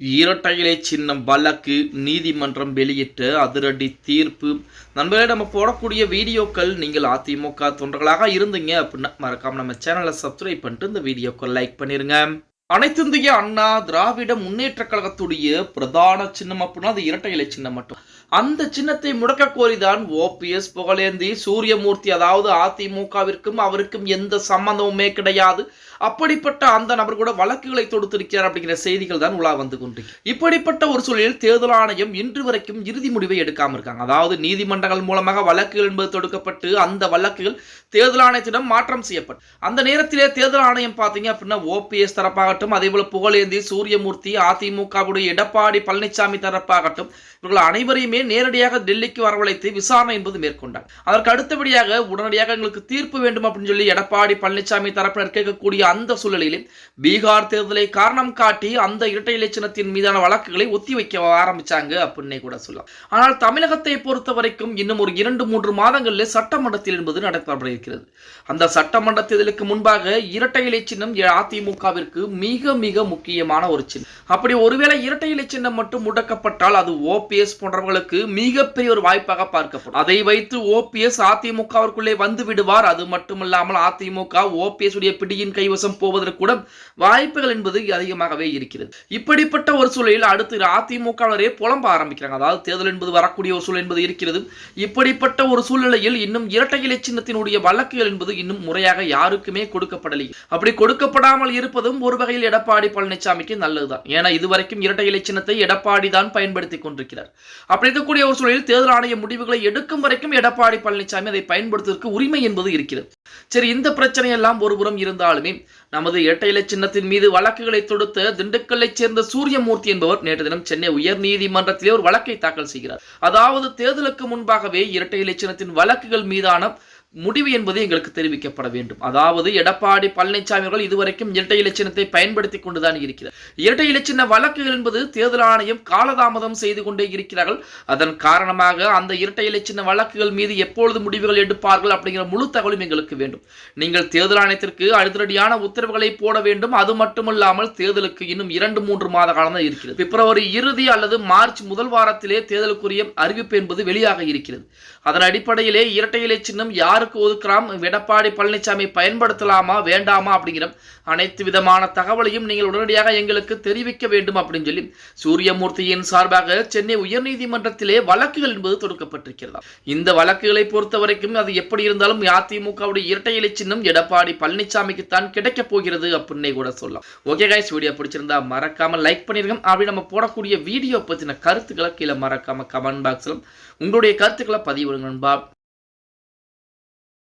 இரட்டை இலை சின்னம் வழக்கு நீதிமன்றம் வெளியிட்ட அதிரடி தீர்ப்பு. நண்பர்களே நம்ம போடக்கூடிய வீடியோக்கள் நீங்கள் அதிமுக தொண்டர்களாக இருந்தீங்க அப்படின்னா மறக்காம நம்ம சேனலை சப்ஸ்கிரைப் பண்ணிட்டு இந்த வீடியோக்கள் லைக் பண்ணிருங்க. அனைத்திந்திய அண்ணா திராவிட முன்னேற்ற கழகத்துடைய பிரதான சின்னம் அப்படின்னா அது இரட்டை இலை சின்னம் மட்டும். அந்த சின்னத்தை முடக்க கோரிதான் ஓபிஎஸ் புகழேந்தி சூரியமூர்த்தி அதாவது அதிமுகவிற்கும் அவருக்கும் எந்த சம்பந்தமுமே கிடையாது. அப்படிப்பட்ட அந்த நபர் கூட வழக்குகளை தொடுத்திருக்கிறார் அப்படிங்கிற செய்திகள் தான் உலா வந்து கொண்டு இப்படிப்பட்ட ஒரு சூழலில் தேர்தல் ஆணையம் இன்று வரைக்கும் இறுதி முடிவை எடுக்காம இருக்காங்க. அதாவது நீதிமன்றங்கள் மூலமாக வழக்குகள் என்பது தொடுக்கப்பட்டு அந்த வழக்குகள் தேர்தல் ஆணையத்திடம் மாற்றம் செய்யப்பட்டு. அந்த நேரத்திலே தேர்தல் ஆணையம் பார்த்தீங்க அப்படின்னா ஓபிஎஸ் தரப்பாக தரப்பாகட்டும் அதேபோல புகழேந்தி சூரியமூர்த்தி அதிமுகவுடைய எடப்பாடி பழனிசாமி தரப்பாகட்டும் இவர்கள் அனைவரையுமே நேரடியாக டெல்லிக்கு வரவழைத்து விசாரணை என்பது மேற்கொண்டார். அதற்கு அடுத்தபடியாக உடனடியாக எங்களுக்கு தீர்ப்பு வேண்டும் அப்படின்னு சொல்லி எடப்பாடி பழனிசாமி தரப்பினர் கேட்கக்கூடிய அந்த சூழலில் பீகார் தேர்தலை காரணம் காட்டி அந்த இரட்டை இலச்சினத்தின் மீதான வழக்குகளை ஒத்தி வைக்க ஆரம்பிச்சாங்க அப்படின்னே கூட சொல்லலாம். ஆனால் தமிழகத்தை பொறுத்த வரைக்கும் இன்னும் ஒரு இரண்டு மூன்று மாதங்களில் சட்டமன்றத்தில் என்பது நடைபெற இருக்கிறது. அந்த சட்டமன்ற தேர்தலுக்கு முன்பாக இரட்டை இலை சின்னம் அதிமுகவிற்கு மீ மிக மிக முக்கியமான ஒரு சின்னம். அப்படி ஒருவேளை இரட்டை இலை சின்னம் மட்டும் முடக்கப்பட்டால் அது ஓபிஎஸ் போன்றவர்களுக்கு மிகப்பெரிய ஒரு வாய்ப்பாக பார்க்கப்படும். அதை வைத்து ஓபிஎஸ் அதிமுகவிற்குள்ளே வந்து விடுவார். அது மட்டுமல்லாமல் அதிமுக ஓபிஎஸ் உடைய பிடியின் கைவசம் போவதற்கு கூட வாய்ப்புகள் என்பது அதிகமாகவே இருக்கிறது. இப்படிப்பட்ட ஒரு சூழலில் அடுத்து அதிமுகவினரே புலம்ப ஆரம்பிக்கிறாங்க. அதாவது தேர்தல் என்பது வரக்கூடிய ஒரு சூழல் என்பது இருக்கிறது. இப்படிப்பட்ட ஒரு சூழ்நிலையில் இன்னும் இரட்டை இலை சின்னத்தினுடைய வழக்குகள் என்பது இன்னும் முறையாக யாருக்குமே கொடுக்கப்படலை. அப்படி கொடுக்கப்படாமல் இருப்பதும் ஒரு வகையில் எடப்பாடி பழனிசாமிக்கு நல்லதுதான். ஏன்னா இதுவரைக்கும் இரட்டை இலை சின்னத்தை எடப்பாடி தான் பயன்படுத்தி கொண்டிருக்கிறார். அப்படி இருக்கக்கூடிய ஒரு சூழலில் தேர்தல் ஆணைய முடிவுகளை எடுக்கும் வரைக்கும் எடப்பாடி பழனிசாமி அதை பயன்படுத்துவதற்கு உரிமை என்பது இருக்கிறது. சரி இந்த பிரச்சனை எல்லாம் ஒருபுறம் இருந்தாலுமே நமது இரட்டை இலை சின்னத்தின் மீது வழக்குகளை தொடுத்த திண்டுக்கல்லை சேர்ந்த சூரியமூர்த்தி என்பவர் நேற்று தினம் சென்னை உயர் நீதிமன்றத்திலே ஒரு வழக்கை தாக்கல் செய்கிறார். அதாவது தேர்தலுக்கு முன்பாகவே இரட்டை இலை சின்னத்தின் வழக்குகள் மீதான முடிவு என்பது எங்களுக்கு தெரிவிக்கப்பட வேண்டும். அதாவது எடப்பாடி பழனிசாமி அவர்கள் இதுவரைக்கும் இரட்டை இலச்சினத்தை பயன்படுத்தி கொண்டுதான் இருக்கிறார். இரட்டை இலச்சின வழக்குகள் என்பது தேர்தல் ஆணையம் காலதாமதம் செய்து கொண்டே இருக்கிறார்கள். அதன் காரணமாக அந்த இரட்டை இலச்சின வழக்குகள் மீது எப்பொழுது முடிவுகள் எடுப்பார்கள் அப்படிங்கிற முழு தகவலும் எங்களுக்கு வேண்டும். நீங்கள் தேர்தல் ஆணையத்திற்கு அடுத்தடியான உத்தரவுகளை போட வேண்டும். அது மட்டுமல்லாமல் தேர்தலுக்கு இன்னும் இரண்டு மூன்று மாத காலம் தான் இருக்கிறது. பிப்ரவரி இறுதி அல்லது மார்ச் முதல் வாரத்திலே தேர்தலுக்குரிய அறிவிப்பு என்பது வெளியாக இருக்கிறது. அதன் அடிப்படையிலே இரட்டை இலை சின்னம் யார் யாருக்கு ஒதுக்கலாம்? எடப்பாடி பழனிசாமி பயன்படுத்தலாமா வேண்டாமா அப்படிங்கிற அனைத்து விதமான தகவலையும் நீங்கள் உடனடியாக எங்களுக்கு தெரிவிக்க வேண்டும் அப்படின்னு சொல்லி சூரியமூர்த்தியின் சார்பாக சென்னை உயர்நீதிமன்றத்திலே வழக்குகள் என்பது தொடுக்கப்பட்டிருக்கிறது. இந்த வழக்குகளை பொறுத்த வரைக்கும் அது எப்படி இருந்தாலும் அதிமுகவுடைய இரட்டை இலை சின்னம் எடப்பாடி பழனிசாமிக்கு தான் கிடைக்கப் போகிறது அப்படின்னே கூட சொல்லலாம். ஓகே கைஸ் வீடியோ பிடிச்சிருந்தா மறக்காம லைக் பண்ணிருங்க. அப்படி நம்ம போடக்கூடிய வீடியோ பற்றின கருத்துக்களை கீழே மறக்காம கமெண்ட் பாக்ஸ்ல உங்களுடைய கருத்துக்களை பதிவிடுங்க நண்பா.